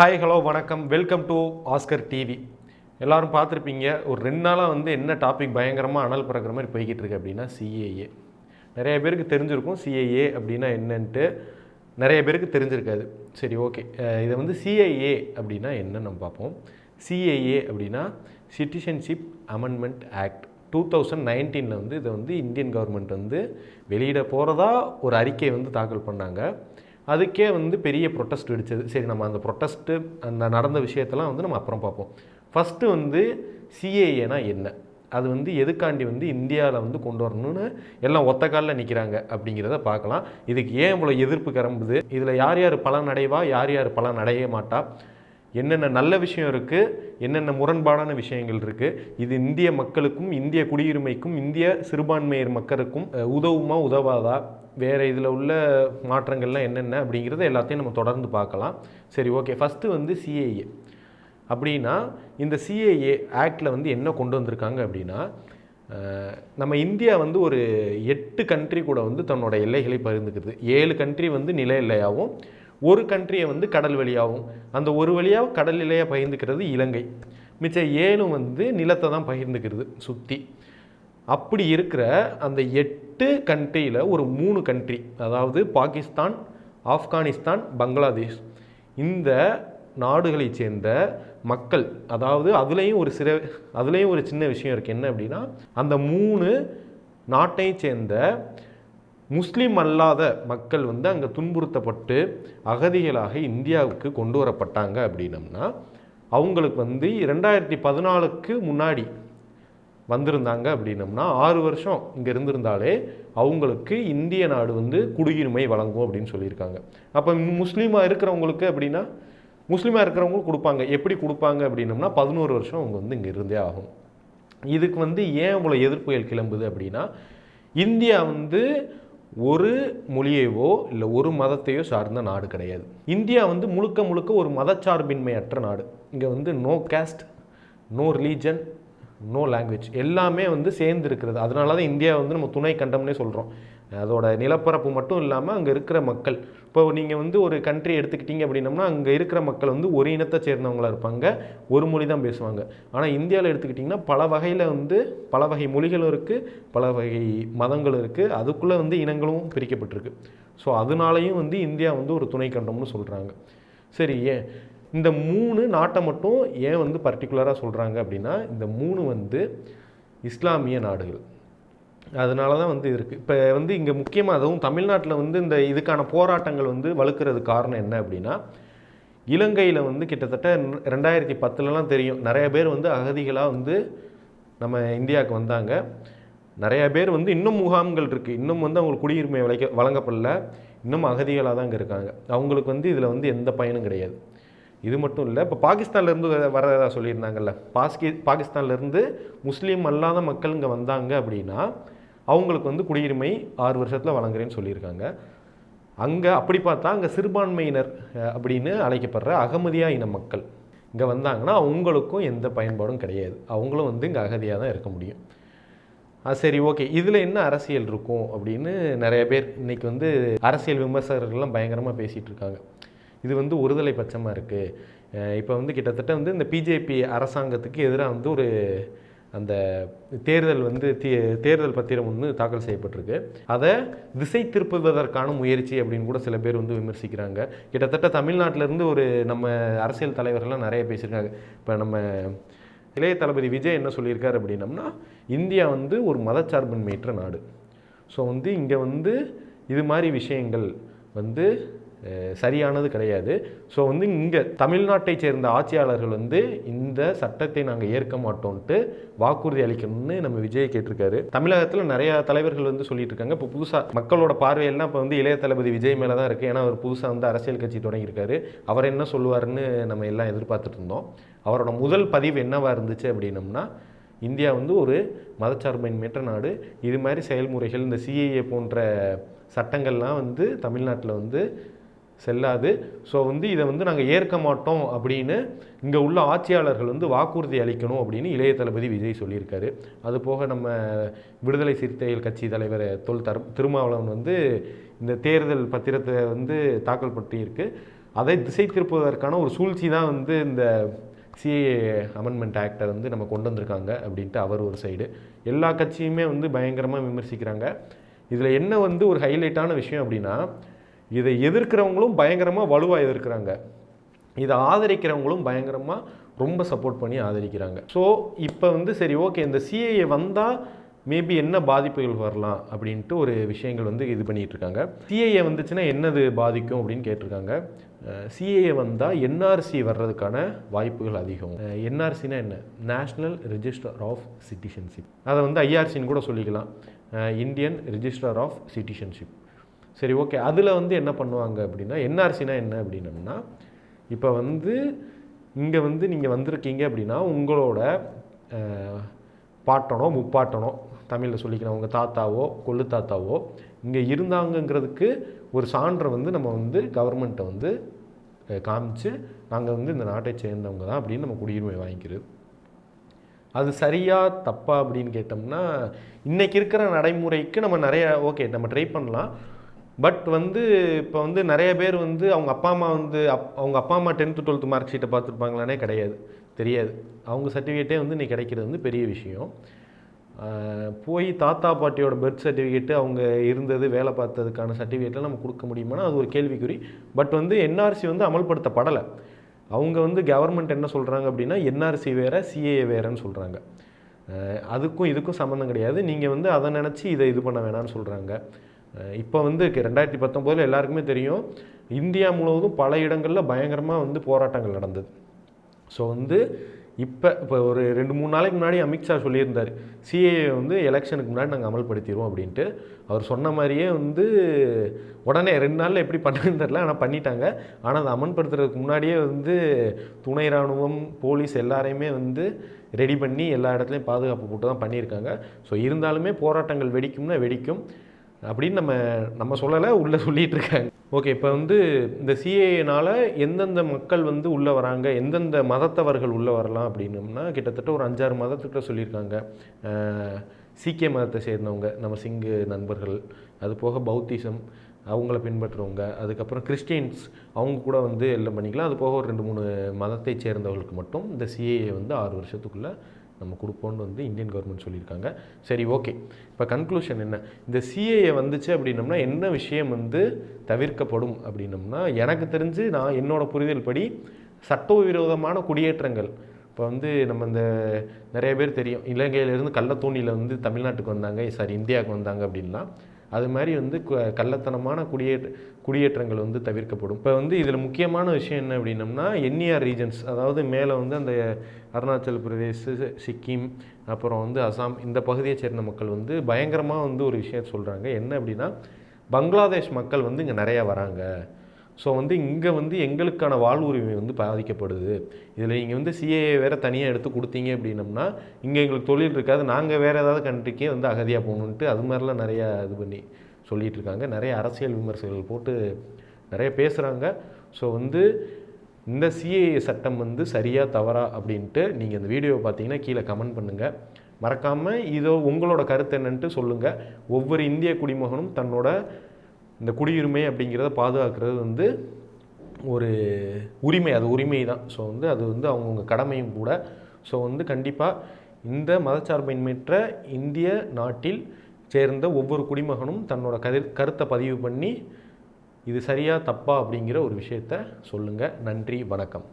Hi hello வணக்கம். Welcome to Oscar TV எல்லோரும் பார்த்துருப்பீங்க ஒரு ரெண்டு நாளாக வந்து என்ன டாபிக் பயங்கரமாக அனல் பிறக்கிற மாதிரி போய்கிட்டு இருக்கு அப்படின்னா சிஏஏ நிறைய பேருக்கு தெரிஞ்சிருக்கும் சிஏஏ அப்படின்னா என்னன்ட்டு நிறைய பேருக்கு தெரிஞ்சிருக்காது. சரி ஓகே இதை வந்து சிஐஏ அப்படின்னா என்னன்னு நம்ம பார்ப்போம். சிஏஏ அப்படின்னா citizenship amendment act two thousand நைன்டீனில் வந்து இதை வந்து இந்தியன் கவர்மெண்ட் வந்து வெளியிட போகிறதா ஒரு அறிக்கையை வந்து தாக்கல் பண்ணாங்க. அதுக்கே வந்து பெரிய ப்ரொட்டஸ்ட் வெடிச்சது. சரி நம்ம அந்த ப்ரொட்டஸ்ட்டு அந்த நடந்த விஷயத்தெல்லாம் வந்து நம்ம அப்புறம் பார்ப்போம். ஃபஸ்ட்டு வந்து சிஏஏனா என்ன? அது வந்து எதுக்காண்டி வந்து இந்தியாவில் வந்து கொண்டு வரணும்னு எல்லாம் ஒத்த காலில் நிற்கிறாங்க அப்படிங்கிறத பார்க்கலாம். இதுக்கு ஏன் இவ்வளோ எதிர்ப்பு கிளம்புது? இதில் யார் யார் பலன் அடைவா யார் யார் பலன் அடைய மாட்டா என்னென்ன நல்ல விஷயம் இருக்குது என்னென்ன முரண்பாடான விஷயங்கள் இருக்குது இது இந்திய மக்களுக்கும் இந்திய குடியுரிமைக்கும் இந்திய சிறுபான்மையர் மக்களுக்கும் உதவுமா உதவாதா வேறு இதில் உள்ள மாற்றங்கள்லாம் என்னென்ன அப்படிங்கிறத எல்லாத்தையும் நம்ம தொடர்ந்து பார்க்கலாம். சரி ஓகே ஃபஸ்ட்டு வந்து சிஏஏ அப்படின்னா இந்த சிஏஏ ஆக்டில் வந்து என்ன கொண்டு வந்திருக்காங்க அப்படின்னா நம்ம இந்தியா வந்து ஒரு எட்டு கண்ட்ரி கூட வந்து தன்னோட எல்லைகளை பகிர்ந்துக்குது. ஏழு கண்ட்ரி வந்து நில எல்லையாகவும் ஒரு கண்ட்ரியை வந்து கடல் வழியாகவும் அந்த ஒரு வழியாக கடல் எல்லையாக பகிர்ந்துக்கிறது இலங்கை. மிச்ச ஏழும் வந்து நிலத்தை தான் பகிர்ந்துக்கிறது சுற்றி அப்படி இருக்கிற அந்த எட்டு கண்ட்ரியில் ஒரு மூணு கண்ட்ரி அதாவது பாகிஸ்தான் ஆப்கானிஸ்தான் பங்களாதேஷ். இந்த நாடுகளைச் சேர்ந்த மக்கள் அதாவது அதுலேயும் ஒரு சிற அதுலேயும் ஒரு சின்ன விஷயம் இருக்குது என்ன அப்படின்னா அந்த மூணு நாட்டை சேர்ந்த முஸ்லீம் அல்லாத மக்கள் வந்து அங்கே துன்புறுத்தப்பட்டு அகதிகளாக இந்தியாவுக்கு கொண்டு வரப்பட்டாங்க அப்படின்னம்னா அவங்களுக்கு வந்து ரெண்டாயிரத்தி பதினாலுக்கு முன்னாடி வந்திருந்தாங்க அப்படின்னம்னா ஆறு வருஷம் இங்கே இருந்திருந்தாலே அவங்களுக்கு இந்திய நாடு வந்து குடியுரிமை வழங்கும் அப்படின்னு சொல்லியிருக்காங்க. அப்போ முஸ்லீமாக இருக்கிறவங்களுக்கு அப்படின்னா முஸ்லீமாக இருக்கிறவங்களுக்கு கொடுப்பாங்க. எப்படி கொடுப்பாங்க அப்படின்னம்னா பதினோரு வருஷம் அவங்க வந்து இங்கே இருந்தே ஆகும். இதுக்கு வந்து ஏன் இவ்வளோ எதிர்ப்புகள் கிளம்புது அப்படின்னா இந்தியா வந்து ஒரு மொழியையோ இல்லை ஒரு மதத்தையோ சார்ந்த நாடு கிடையாது. இந்தியா வந்து முழுக்க முழுக்க ஒரு மதச்சார்பின்மையற்ற நாடு. இங்கே வந்து no caste no religion no language எல்லாமே வந்து சேர்ந்து இருக்கிறது அதனால தான் இந்தியா வந்து நம்ம துணை கண்டம்னே சொல்கிறோம் அதோட நிலப்பரப்பு மட்டும் இல்லாமல் அங்கே இருக்கிற மக்கள். இப்போ நீங்கள் வந்து ஒரு கண்ட்ரி எடுத்துக்கிட்டீங்க அப்படின்னம்னா அங்கே இருக்கிற மக்கள் வந்து ஒரு இனத்தை சேர்ந்தவங்களா இருப்பாங்க. ஒரு மொழி தான் பேசுவாங்க. ஆனால் இந்தியாவில் எடுத்துக்கிட்டிங்கன்னா பல வகையில் வந்து பல வகை மொழிகளும் இருக்குது பல வகை மதங்களும் இருக்குது அதுக்குள்ளே வந்து இனங்களும் பிரிக்கப்பட்டிருக்கு. ஸோ அதனாலையும் வந்து இந்தியா வந்து ஒரு துணை கண்டம்னு சொல்கிறாங்க சரி ஏன் இந்த மூணு நாட்டை மட்டும் ஏன் வந்து பர்டிகுலராக சொல்கிறாங்க அப்படின்னா இந்த மூணு வந்து இஸ்லாமிய நாடுகள். அதனால தான் வந்து இருக்குது இப்போ வந்து இங்கே முக்கியமாக அதுவும் தமிழ்நாட்டில் வந்து இந்த இதுக்கான போராட்டங்கள் வந்து வலுக்கிறது காரணம் என்ன அப்படின்னா இலங்கையில் வந்து கிட்டத்தட்ட ரெண்டாயிரத்தி பத்துலலாம் தெரியும். நிறைய பேர் வந்து அகதிகளாக வந்து நம்ம இந்தியாவுக்கு வந்தாங்க. நிறைய பேர் வந்து இன்னும் முகாம்கள் இருக்குது இன்னும் வந்து அவங்களுக்கு குடியுரிமை வளைக்க வழங்கப்படல. இன்னும் அகதிகளாக தான் இங்கே இருக்காங்க. அவங்களுக்கு வந்து இதில் வந்து எந்த பயனும் கிடையாது. இது மட்டும் இல்லை இப்போ பாகிஸ்தான்லேருந்து வரதா சொல்லியிருந்தாங்கல்ல? பாஸ்கி பாகிஸ்தான்லேருந்து முஸ்லீம் அல்லாத மக்கள் இங்கே வந்தாங்க அப்படின்னா அவங்களுக்கு வந்து குடியுரிமை ஆறு வருஷத்தில் வழங்குறேன்னு சொல்லியிருக்காங்க. அங்கே அப்படி பார்த்தா அங்கே சிறுபான்மையினர் அப்படின்னு அழைக்கப்படுற அகமதியா இன மக்கள் இங்கே வந்தாங்கன்னா அவங்களுக்கும் எந்த பயன்பாடும் கிடையாது. அவங்களும் வந்து இங்கே அகதியாக தான் இருக்க முடியும். சரி ஓகே. இதில் என்ன அரசியல் இருக்கும் அப்படின்னு நிறைய பேர் இன்னைக்கு வந்து அரசியல் விமர்சகர்கள்லாம் பயங்கரமாக பேசிகிட்டு இருக்காங்க. இது வந்து ஒருதலை பட்சமாக இருக்குது இப்போ வந்து கிட்டத்தட்ட வந்து இந்த பிஜேபி அரசாங்கத்துக்கு எதிராக வந்து ஒரு அந்த தேர்தல் வந்து தே தேர்தல் பத்திரம் ஒன்று தாக்கல் செய்யப்பட்டிருக்கு. அதை திசை திருப்புவதற்கான முயற்சி அப்படின்னு கூட சில பேர் வந்து விமர்சிக்கிறாங்க. கிட்டத்தட்ட தமிழ்நாட்டிலேருந்து ஒரு நம்ம அரசியல் தலைவர்கள்லாம் நிறைய பேசியிருக்காங்க. இப்போ நம்ம இளைய தளபதி விஜய் என்ன சொல்லியிருக்காரு அப்படின்னம்னா இந்தியா வந்து ஒரு மதச்சார்பின்மையற்ற நாடு. ஸோ வந்து இங்கே வந்து இது மாதிரி விஷயங்கள் வந்து சரியானது கிடையாது. ஸோ வந்து இங்கே தமிழ்நாட்டை சேர்ந்த ஆட்சியாளர்கள் வந்து இந்த சட்டத்தை நாங்கள் ஏற்க மாட்டோம்ட்டு வாக்குறுதி அளிக்கணும்னு நம்ம விஜய் கேட்டிருக்காரு. தமிழகத்தில் நிறைய தலைவர்கள் வந்து சொல்லிட்டு இருக்காங்க. இப்போ புதுசாக மக்களோட பார்வையெல்லாம் இப்போ வந்து இளைய தளபதி விஜய் மேலே தான் இருக்குது ஏன்னா அவர் புதுசாக வந்து அரசியல் கட்சி தொடங்கியிருக்காரு. அவர் என்ன சொல்லுவாருன்னு நம்ம எல்லாம் எதிர்பார்த்துட்டு இருந்தோம். அவரோட முதல் பதிவு என்னவாக இருந்துச்சு அப்படின்னம்னா இந்தியா வந்து ஒரு மதச்சார்பின்மையற்ற நாடு. இது மாதிரி செயல்முறைகள் இந்த சிஏஏ போன்ற சட்டங்கள்லாம் வந்து தமிழ்நாட்டில் வந்து செல்லாது. ஸோ வந்து இதை வந்து நாங்கள் ஏற்க மாட்டோம் அப்படின்னு இங்கே உள்ள ஆட்சியாளர்கள் வந்து வாக்குறுதி அளிக்கணும் அப்படின்னு இளைய தளபதி விஜய் சொல்லியிருக்காரு. அது போக நம்ம விடுதலை சிறுத்தைகள் கட்சி தலைவர் தொல் தர் திருமாவளவன் வந்து இந்த தேர்தல் பத்திரத்தை வந்து தாக்கல் பண்ணியிருக்கு அதை திசை திருப்புவதற்கான ஒரு சூழ்ச்சி தான் வந்து இந்த சிஏ அமெண்ட்மெண்ட் ஆக்டை வந்து நம்ம கொண்டு வந்திருக்காங்க அப்படின்ட்டு அவர் ஒரு சைடு. எல்லா கட்சியுமே வந்து பயங்கரமாக விமர்சிக்கிறாங்க. இதில் என்ன வந்து ஒரு ஹைலைட்டான விஷயம் அப்படின்னா இதை எதிர்க்கிறவங்களும் பயங்கரமாக வலுவாக எதிர்க்கிறாங்க. இதை ஆதரிக்கிறவங்களும் பயங்கரமாக ரொம்ப சப்போர்ட் பண்ணி ஆதரிக்கிறாங்க. ஸோ இப்போ வந்து சரி ஓகே இந்த சிஏஏ வந்தால் மேபி என்ன பாதிப்புகள் வரலாம் அப்படின்ட்டு ஒரு விஷயங்கள் வந்து இது பண்ணிகிட்டு இருக்காங்க. சிஏஏ வந்துச்சுன்னா என்னது பாதிக்கும் அப்படின்னு கேட்டிருக்காங்க. சிஏஏ வந்தால் என்ஆர்சி வர்றதுக்கான வாய்ப்புகள் அதிகம். என்ஆர்சினா என்ன? நேஷ்னல் ரிஜிஸ்டர் ஆஃப் சிட்டிசன்ஷிப் அதை வந்து ஐஆர்சின்னு கூட சொல்லிக்கலாம். இந்தியன் ரிஜிஸ்டர் ஆஃப் சிட்டிசன்ஷிப் சரி ஓகே அதில் வந்து என்ன பண்ணுவாங்க அப்படின்னா என்ஆர்சினா என்ன அப்படின்னம்னா இப்போ வந்து இங்கே வந்து நீங்கள் வந்திருக்கீங்க அப்படின்னா உங்களோட பாட்டனோ முப்பாட்டனோ தமிழில் சொல்லிக்கலாம் உங்கள் தாத்தாவோ கொள்ளு தாத்தாவோ இங்கே இருந்தாங்கங்கிறதுக்கு ஒரு சான்றை வந்து நம்ம வந்து கவர்மெண்ட்டை வந்து காமிச்சு நாங்கள் வந்து இந்த நாட்டை சேர்ந்தவங்க தான் அப்படின்னு நம்ம குடியுரிமை வாங்கிக்கிறது. அது சரியா தப்பா அப்படின்னு கேட்டோம்னா இன்றைக்கி இருக்கிற நடைமுறைக்கு நம்ம நிறைய ஓகே நம்ம ட்ரை பண்ணலாம். பட் வந்து இப்போ வந்து நிறைய பேர் வந்து அவங்க அப்பா அம்மா வந்து அப் அவங்க அப்பா அம்மா டென்த்து டுவெல்த்து மார்க் ஷீட்டை பார்த்துருப்பாங்களானே கிடையாது தெரியாது. அவங்க சர்டிஃபிகேட்டே வந்து நீ கிடைக்கிறது வந்து பெரிய விஷயம். போய் தாத்தா பாட்டியோட பர்த் சர்டிஃபிகேட்டு அவங்க இருந்தது வேலை பார்த்ததுக்கான சர்டிஃபிகேட்டில் நம்ம கொடுக்க முடியுமானா அது ஒரு கேள்விக்குறி. பட் வந்து என்ஆர்சி வந்து அமல்படுத்தப்படலை. அவங்க வந்து கவர்மெண்ட் என்ன சொல்கிறாங்க அப்படின்னா என்ஆர்சி வேறு சிஏஏ வேறுன்னு சொல்கிறாங்க அதுக்கும் இதுக்கும் சம்மந்தம் கிடையாது. நீங்கள் வந்து அதை நினச்சி இதை இது பண்ண வேணாம்னு சொல்கிறாங்க இப்போ வந்து ரெண்டாயிரத்தி பத்தொம்போதில் எல்லாருக்குமே தெரியும் இந்தியா முழுவதும் பல இடங்களில் பயங்கரமாக வந்து போராட்டங்கள் நடந்தது. ஸோ வந்து இப்போ இப்போ ஒரு ரெண்டு மூணு நாளைக்கு முன்னாடி அமித்ஷா சொல்லியிருந்தார் சிஏஏ வந்து எலெக்ஷனுக்கு முன்னாடி நாங்கள் அமல்படுத்திடுவோம் அப்படின்ட்டு. அவர் சொன்ன மாதிரியே வந்து உடனே ரெண்டு நாளில் எப்படி பண்ணுறதுன்னு தெரில ஆனால் பண்ணிட்டாங்க. ஆனால் அதை அமல்படுத்துறதுக்கு முன்னாடியே வந்து துணை ராணுவம் போலீஸ் எல்லாரையுமே வந்து ரெடி பண்ணி எல்லா இடத்துலையும் பாதுகாப்பு போட்டு தான் பண்ணியிருக்காங்க. ஸோ இருந்தாலுமே போராட்டங்கள் வெடிக்கும்னா வெடிக்கும். அப்படின்னு நம்ம நம்ம சொல்லலை உள்ளே சொல்லிட்டு இருக்காங்க. ஓகே இப்போ வந்து இந்த சிஏனால் எந்தெந்த மக்கள் வந்து உள்ளே வராங்க எந்தெந்த மதத்தவர்கள் உள்ளே வரலாம் அப்படின்னம்னா கிட்டத்தட்ட ஒரு அஞ்சாறு மதத்துக்கிட்ட சொல்லியிருக்காங்க. சீக்கிய மதத்தை சேர்ந்தவங்க நம்ம சிங்கு நண்பர்கள் அது போக பௌத்திசம் அவங்கள பின்பற்றுறவங்க அதுக்கப்புறம் கிறிஸ்டியன்ஸ் அவங்க கூட வந்து எல்லாம் பண்ணிக்கலாம். அது போக ஒரு ரெண்டு மூணு மதத்தை சேர்ந்தவர்களுக்கு மட்டும் இந்த சிஏஏ வந்து ஆறு வருஷத்துக்குள்ளே நம்ம கொடுப்போம்னு வந்து இந்தியன் கவர்மெண்ட் சொல்லியிருக்காங்க. சரி ஓகே இப்போ கன்க்ளூஷன் என்ன? இந்த சிஏஏ வந்துச்சு அப்படின்னம்னா என்ன விஷயம் வந்து தவிர்க்கப்படும் அப்படின்னம்னா எனக்கு தெரிஞ்சு நான் என்னோட புரிதல் படி சட்டவிரோதமான குடியேற்றங்கள். இப்போ வந்து நம்ம இந்த நிறைய பேர் தெரியும். இலங்கையிலேருந்து கள்ளத்தூணியில் வந்து தமிழ்நாட்டுக்கு வந்தாங்க சாரி இந்தியாவுக்கு வந்தாங்க அப்படின்லாம். அது மாதிரி வந்து கள்ளத்தனமான குடியேற்ற குடியேற்றங்கள் வந்து தவிர்க்கப்படும். இப்போ வந்து இதில் முக்கியமான விஷயம் என்ன அப்படின்னம்னா என்இஆர் ரீஜன்ஸ் அதாவது மேலே வந்து அந்த அருணாச்சல் பிரதேஷ் சிக்கிம் அப்புறம் வந்து அசாம் இந்த பகுதியை சேர்ந்த மக்கள் வந்து பயங்கரமாக வந்து ஒரு விஷயம் சொல்கிறாங்க என்ன அப்படின்னா பங்களாதேஷ் மக்கள் வந்து இங்கே நிறையா வராங்க. ஸோ வந்து இங்கே வந்து எங்களுக்கான வாழ்வுரிமை வந்து பாதிக்கப்படுது. இதில் நீங்கள் வந்து சிஏஏ வேறு தனியாக எடுத்து கொடுத்தீங்க அப்படின்னம்னா இங்கே எங்களுக்கு தொழில் இருக்காது. நாங்கள் வேறு ஏதாவது கண்ட்ரிக்கே வந்து அகதியாக போகணுன்ட்டு அது மாதிரிலாம் நிறையா இது பண்ணி சொல்லிகிட்டு இருக்காங்க நிறைய அரசியல் விமர்சகர்கள் போட்டு நிறைய பேசுகிறாங்க ஸோ வந்து இந்த சிஏஏ சட்டம் வந்து சரியாக தவறா அப்படின்ட்டு நீங்கள் இந்த வீடியோவை பார்த்தீங்கன்னா கீழே கமெண்ட் பண்ணுங்கள் மறக்காமல் இதோ உங்களோட கருத்து என்னன்ட்டு சொல்லுங்கள் ஒவ்வொரு இந்திய குடிமகனும் தன்னோட இந்த குடியுரிமை அப்படிங்கிறத பாதுகாக்கிறது வந்து ஒரு உரிமை அது உரிமை தான். ஸோ வந்து அது வந்து அவங்கவுங்க கடமையும் கூட. ஸோ வந்து கண்டிப்பாக இந்த மதச்சார்பின்மையற்ற இந்திய நாட்டில் சேர்ந்த ஒவ்வொரு குடிமகனும் தன்னோட கரு கருத்தை பதிவு பண்ணி இது சரியா தப்பா அப்படிங்கிற ஒரு விஷயத்த சொல்லுங்கள் நன்றி வணக்கம்.